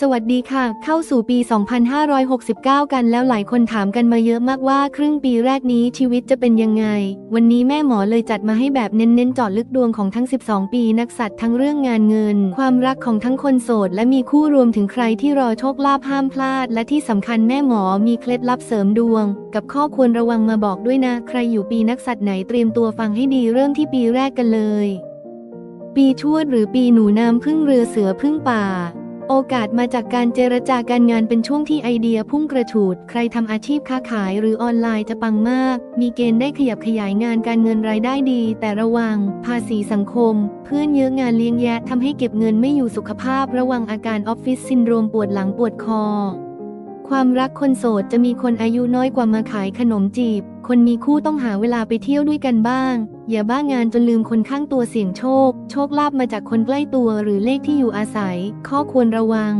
สวัสดีค่ะ เข้าสู่ปี 2569 กันแล้วหลายคนถามกันมาเยอะมากว่าครึ่งปีแรกนี้ชีวิตจะเป็นยังไง วันนี้แม่หมอเลยจัดมาให้แบบเน้นๆเจาะลึกดวงของทั้ง 12 ปีนักสัตว์ทั้งเรื่องงานเงิน ความรักของทั้งคนโสด และมีคู่รวมถึงใครที่รอโชคลาภห้ามพลาด และที่สำคัญแม่หมอมีเคล็ดลับเสริมดวง กับข้อควรระวังมาบอกด้วยนะ ใครอยู่ปีนักสัตว์ไหนเตรียมตัวฟังให้ดีเริ่มที่ปีแรกกันเลย ปีชวดหรือปีหนูน้ำพึ่งเรือเสือพึ่งป่า โอกาสมาจากการเจรจาการงานเป็นช่วงที่ไอเดียพุ่งกระฉูด ใครทำอาชีพค้าขายหรือออนไลน์จะปังมาก มีเกณฑ์ได้ขยับขยายงานการเงินรายได้ดี แต่ระวัง ภาษีสังคม เพื่อนเยอะงานเลี้ยงแยะทำให้เก็บเงินไม่อยู่สุขภาพ ระวังอาการออฟฟิศซินโดรมปวดหลังปวดคอ ความรักคนโสดจะมีคนอายุน้อยกว่ามาขายขนมจีบ คนมีคู่ต้องหาเวลาไปเที่ยวด้วยกันบ้าง อย่าบ้างานจนลืมคนข้างตัวเสี่ยงโชค โชคลาภมาจากคนใกล้ตัวหรือเลขที่อยู่อาศัย ข้อควรระวัง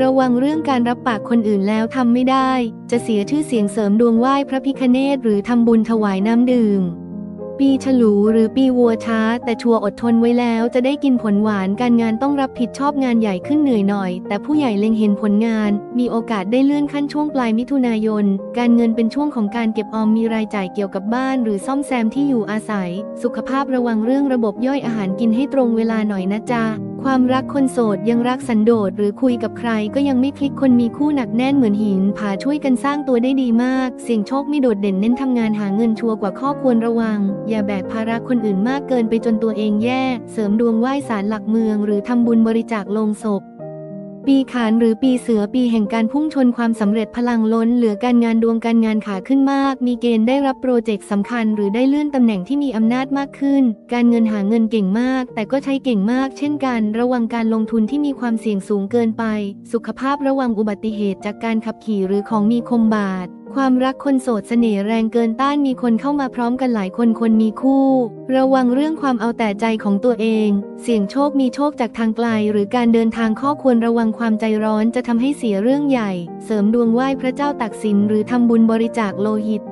ระวังเรื่องการรับปากคนอื่นแล้วทำไม่ได้ จะเสียชื่อเสียงเสริมดวงไหว้พระพิคเนตหรือทำบุญถวายน้ำดื่ม ปีฉลูหรือปีวัวช้า แต่ชัวร์อดทนไว้แล้วจะได้กินผลหวานการงานต้องรับผิดชอบงานใหญ่ขึ้นเหนื่อยหน่อย แต่ผู้ใหญ่เล็งเห็นผลงาน มีโอกาสได้เลื่อนขั้นช่วงปลายมิถุนายน การเงินเป็นช่วงของการเก็บออมมีรายจ่ายเกี่ยวกับบ้าน หรือซ่อมแซมที่อยู่อาศัย สุขภาพระวังเรื่องระบบย่อยอาหารกินให้ตรงเวลาหน่อยนะจ๊ะ ความรักคนโสดยังรักสันโดษหรือคุยกับใครก็ยังไม่คลิกคนมีคู่หนักแน่นเหมือนหินผาช่วยกันสร้างตัวได้ดีมาก เสี่ยงโชคไม่โดดเด่นเน้นทำงานหาเงินชัวร์กว่าข้อควรระวัง อย่าแบกภาระคนอื่นมากเกินไปจนตัวเองแย่ เสริมดวงไหว้สารหลักเมือง หรือทำบุญบริจาคลงศพ ปีขานหรือปีเสือปีแห่งการพุ่งชนความสำเร็จพลังล้น เหลือการงานดวงการงานขาขึ้นมาก มีเกณฑ์ได้รับโปรเจกต์สำคัญ หรือได้เลื่อนตำแหน่งที่มีอำนาจมากขึ้น การเงินหาเงินเก่งมาก แต่ก็ใช้เก่งมาก เช่นกัน ระวังการลงทุนที่มีความเสี่ยงสูงเกินไป สุขภาพระวังอุบัติเหตุจากการขับขี่หรือของมีคมบาด ความรักคนโสดเสน่ห์แรงเกินต้านมีคนเข้ามาพร้อมกันหลายคนคนมีคู่ ระวังเรื่องความเอาแต่ใจของตัวเอง เสี่ยงโชคมีโชคจากทางไกล หรือการเดินทางข้อควรระวังความใจร้อนจะทำให้เสียเรื่องใหญ่ เสริมดวงไหว้พระเจ้าตักสินหรือทำบุญบริจาคโลหิต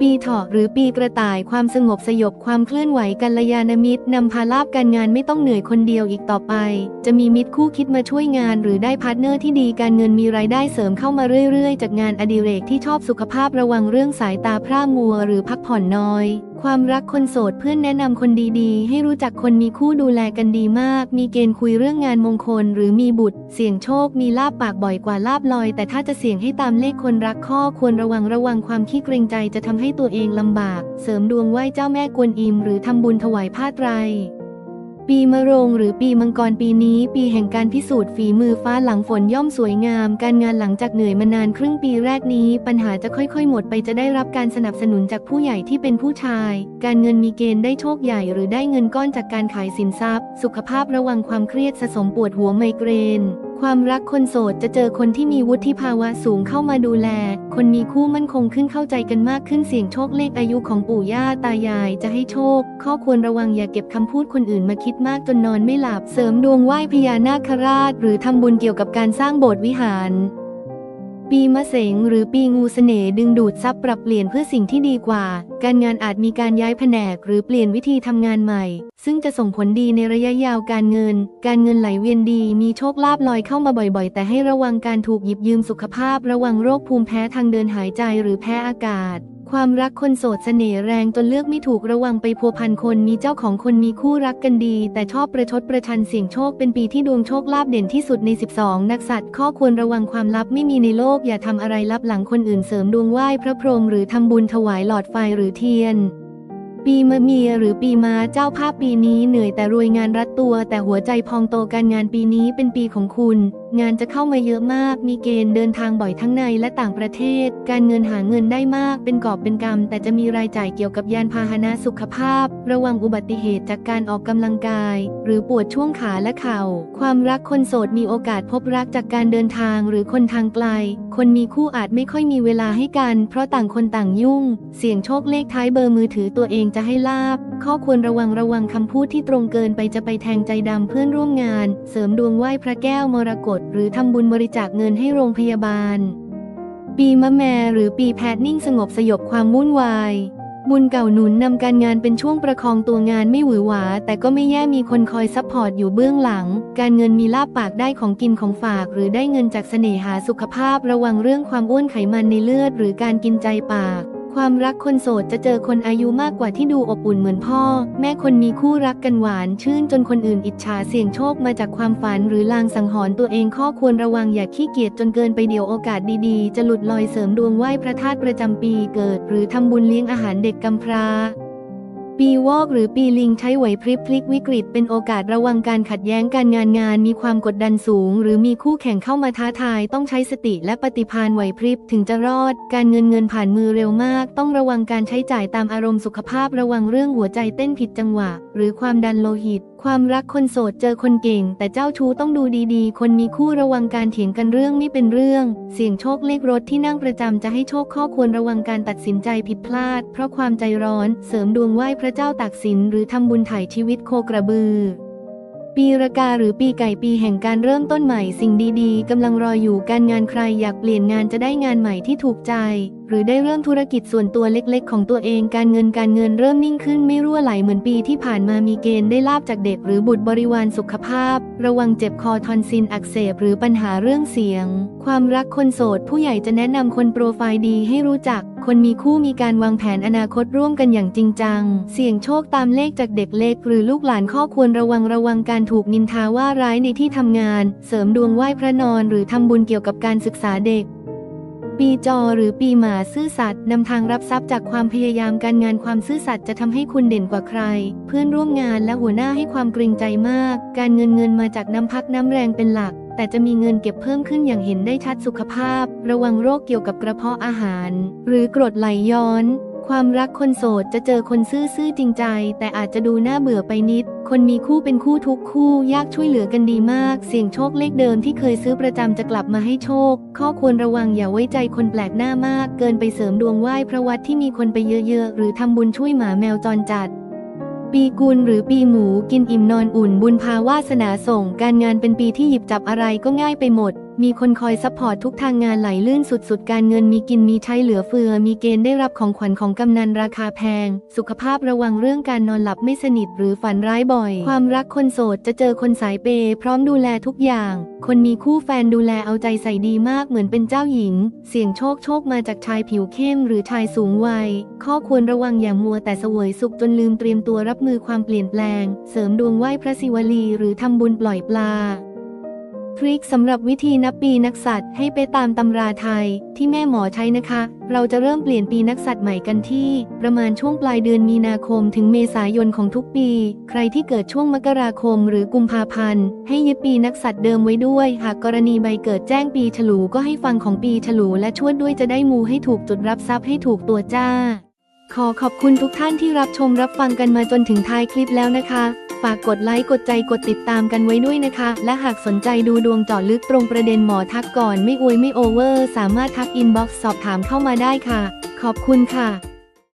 ปีเถาะหรือปีกระต่ายความสงบสยบความเคลื่อนไหวกัลยาณมิตรนำพาลาบการงานไม่ต้องเหนื่อยคนเดียวอีกต่อไป จะมีมิตรคู่คิดมาช่วยงานหรือได้พาร์ทเนอร์ที่ดีการเงินมีรายได้เสริมเข้ามาเรื่อยๆ จากงานอดิเรกที่ชอบสุขภาพระวังเรื่องสายตาพร่ามัวหรือพักผ่อนน้อย ความรักคนโสดเพื่อนแนะนำคนดีๆ ให้รู้จักคนมีคู่ดูแลกันดีมาก มีเกณฑ์คุยเรื่องงานมงคล หรือมีบุตร เสี่ยงโชค มีลาบปากบ่อยกว่าลาบลอย แต่ถ้าจะเสี่ยงให้ตามเลขคนรักข้อควรระวังระวังความขี้เกรงใจจะทำให้ตัวเองลำบาก เสริมดวงไหว้เจ้าแม่กวนอิมหรือทำบุญถวายผ้าไตร ปีมะโรงหรือปีมังกรปีนี้ ปีแห่งการพิสูจน์ฝีมือฟ้าหลังฝนย่อมสวยงาม การงานหลังจากเหนื่อยมานานครึ่งปีแรกนี้ ปัญหาจะค่อยๆ หมดไปจะได้รับการสนับสนุนจากผู้ใหญ่ที่เป็นผู้ชาย การเงินมีเกณฑ์ได้โชคใหญ่หรือได้เงินก้อนจากการขายสินทรัพย์ สุขภาพระวังความเครียดสะสมปวดหัวไมเกรน ความรักคนโสดจะเจอคนที่มีวุฒิภาวะสูงเข้ามาดูแล คนมีคู่มั่นคงขึ้นเข้าใจกันมากขึ้นเสี่ยงโชคเลขอายุของปู่ย่าตายายจะให้โชค ข้อควรระวังอย่าเก็บคำพูดคนอื่นมาคิดมากจนนอนไม่หลับ เสริมดวงไหว้พญานาคราช หรือทำบุญเกี่ยวกับการสร้างโบสถ์วิหาร ปีมะเสงหรือปีงูเสน่ห์ดึงดูดทรัพย์ปรับเปลี่ยนเพื่อสิ่งที่ดีกว่า การงานอาจมีการย้ายแผนกหรือเปลี่ยนวิธีทำงานใหม่ ซึ่งจะส่งผลดีในระยะยาวการเงิน การเงินไหลเวียนดี มีโชคลาภลอยเข้ามาบ่อยๆ แต่ให้ระวังการถูกหยิบยืมสุขภาพ ระวังโรคภูมิแพ้ทางเดินหายใจหรือแพ้อากาศความรักคนโสดเสน่ห์แรงจนเลือกไม่ถูกระวังไปพัวพันคนมีเจ้าของคนมีคู่รักกันดี แต่ชอบประชดประชันเสี่ยงโชคเป็นปีที่ดวงโชคลาภเด่นที่สุดใน 12 นักสัตว์ข้อควรระวังความลับไม่มีในโลกอย่าทำอะไรลับหลังคนอื่นเสริมดวงไหว้พระพรหมหรือทำบุญถวายหลอดไฟหรือเทียน ปีมะเมียหรือปีมาเจ้าภาพปีนี้เหนื่อยแต่รวยงานรัดตัว แต่หัวใจพองโตการงานปีนี้เป็นปีของคุณ งานจะเข้ามาเยอะมาก มีเกณฑ์เดินทางบ่อยทั้งในและต่างประเทศ การเงินหาเงินได้มาก เป็นกอบเป็นกำแต่จะมีรายจ่ายเกี่ยวกับยานพาหนะสุขภาพ ระวังอุบัติเหตุจากการออกกำลังกาย หรือปวดช่วงขาและเข่า ความรักคนโสดมีโอกาสพบรักจากการเดินทางหรือคนทางไกล คนมีคู่อาจไม่ค่อยมีเวลาให้กัน เพราะต่างคนต่างยุ่ง เสี่ยงโชคเลขท้ายเบอร์มือถือตัวเองจะให้ลาบ ข้อควรระวังระวังคำพูดที่ตรงเกินไปจะไปแทงใจดำเพื่อนร่วมงาน เสริมดวงไหว้พระแก้วมรกตหรือทำบุญบริจาคเงินให้โรงพยาบาล ปีมะแมหรือปีแพทนิ่งสงบสยบความวุ่นวาย บุญเก่าหนุนนำการงานเป็นช่วงประคองตัวงานไม่หวือหวา แต่ก็ไม่แย่มีคนคอยซัพพอร์ตอยู่เบื้องหลัง การเงินมีลาบปากได้ของกินของฝาก หรือได้เงินจากเสน่หาสุขภาพระวังเรื่องความอ้วนไขมันในเลือด หรือการกินใจปาก ความรักคนโสดจะเจอคนอายุมากกว่าที่ดูอบอุ่นเหมือนพ่อ แม่คนมีคู่รักกันหวานชื่นจนคนอื่นอิจฉาเสี่ยงโชคมาจากความฝันหรือลางสังหรณ์ตัวเองข้อควรระวังอย่าขี้เกียจจนเกินไปเดี๋ยวโอกาสดีๆ จะหลุดลอยเสริมดวงไหว้พระธาตุประจำปีเกิด หรือทำบุญเลี้ยงอาหารเด็กกำพร้า ปีวอกหรือปีลิงใช้ไหวพริบพลิกวิกฤตเป็นโอกาสระวังการขัดแย้งการงานงานมีความกดดันสูง หรือมีคู่แข่งเข้ามาท้าทายต้องใช้สติและปฏิภาณไหวพริบถึงจะรอด การเงินเงินผ่านมือเร็วมาก ต้องระวังการใช้จ่ายตามอารมณ์สุขภาพระวังเรื่องหัวใจเต้นผิดจังหวะ หรือความดันโลหิต ความรักคนโสดเจอคนเก่ง แต่เจ้าชู้ต้องดูดีๆ คนมีคู่ระวังการเถียงกันเรื่องไม่เป็นเรื่อง เสี่ยงโชคเลขรถที่นั่งประจำจะให้โชคข้อควรระวังการตัดสินใจผิดพลาด เพราะความใจร้อน เสริมดวงไหว้พระเจ้าตากสินหรือทำบุญถ่ายชีวิตโคกระบือ ปีระกาหรือปีไก่ปีแห่งการเริ่มต้นใหม่สิ่งดีๆ กำลังรออยู่การงานใครอยากเปลี่ยนงานจะได้งานใหม่ที่ถูกใจ หรือได้เริ่มธุรกิจส่วนตัวเล็กๆ ของตัวเองการเงินการเงินเริ่มนิ่งขึ้นไม่รั่วไหลเหมือนปีที่ผ่านมามีเกณฑ์ได้ลาบจากเด็กหรือบุตรบริวารสุขภาพ ระวังเจ็บคอทอนซินอักเสบหรือปัญหาเรื่องเสียง ความรักคนโสดผู้ใหญ่จะแนะนำคนโปรไฟล์ดีให้รู้จัก คนมีคู่มีการวางแผนอนาคตร่วมกันอย่างจริงจัง เสี่ยงโชคตามเลขจากเด็กเล็ก หรือลูกหลานข้อควรระวังระวังการถูกนินทาว่าร้ายในที่ทำงาน เสริมดวงไหว้พระนอนหรือทำบุญเกี่ยวกับการศึกษาเด็ก ปีจอหรือปีหมาซื่อสัตย์นำทางรับทรัพย์จากความพยายามการงานความซื่อสัตย์จะทำให้คุณเด่นกว่าใคร เพื่อนร่วมงานและหัวหน้าให้ความเกรงใจมาก การเงินเงินมาจากน้ำพักน้ำแรงเป็นหลัก แต่จะมีเงินเก็บเพิ่มขึ้นอย่างเห็นได้ชัดสุขภาพ ระวังโรคเกี่ยวกับกระเพาะอาหาร หรือกรดไหลย้อน ความรักคนโสดจะเจอคนซื่อๆจริงใจ แต่อาจจะดูน่าเบื่อไปนิด คนมีคู่เป็นคู่ทุกคู่ยากช่วยเหลือกันดีมาก เสี่ยงโชคเลขเดิมที่เคยซื้อประจำจะกลับมาให้โชค ข้อควรระวังอย่าไว้ใจคนแปลกหน้ามาก เกินไปเสริมดวงไหว้พระวัดที่มีคนไปเยอะๆหรือทำบุญช่วยหมาแมวจรจัด ปีกุลหรือปีหมูกินอิ่มนอนอุ่นบุญพาวาสนาส่ง การงานเป็นปีที่หยิบจับอะไรก็ง่ายไปหมด มีคนคอยซัพพอร์ตทุกทางงานไหลลื่นสุดๆ การเงินมีกินมีใช้เหลือเฟือ มีเกณฑ์ได้รับของขวัญของกำนันราคาแพง สุขภาพระวังเรื่องการนอนหลับไม่สนิทหรือฝันร้ายบ่อย ความรักคนโสดจะเจอคนสายเปย์พร้อมดูแลทุกอย่าง คนมีคู่แฟนดูแลเอาใจใส่ดีมากเหมือนเป็นเจ้าหญิง เสี่ยงโชคโชคมาจากชายผิวเข้มหรือชายสูงวัย ข้อควรระวังอย่ามัวแต่เสวยสุขจนลืมเตรียมตัวรับมือความเปลี่ยนแปลง เสริมดวงไหว้พระศิวลีหรือทำบุญปล่อยปลา ทริคสำหรับวิธีนับปีนักสัตว์ให้ไปตามตำราไทยที่แม่หมอใช้นะคะ เราจะเริ่มเปลี่ยนปีนักสัตว์ใหม่กันที่ ประมาณช่วงปลายเดือนมีนาคมถึงเมษายนของทุกปี ใครที่เกิดช่วงมกราคมหรือกุมภาพันธ์ ให้ยึดปีนักสัตว์เดิมไว้ด้วย หากกรณีใบเกิดแจ้งปีฉลูก็ให้ฟังของปีฉลูและชวดด้วยจะได้มูให้ถูกจุดรับทรัพย์ให้ถูกตัวจ้า ขอขอบคุณทุกท่านที่รับชมรับฟังกันมาจนถึงท้ายคลิปแล้วนะคะ ฝากกดไลค์กดใจกดติดตามกันไว้ด้วยนะคะ และหากสนใจดูดวงเจาะลึกตรงประเด็นหมอทักก่อนไม่อวยไม่โอเวอร์ สามารถทักอินบ็อกซ์สอบถามเข้ามาได้ค่ะ ขอบคุณค่ะ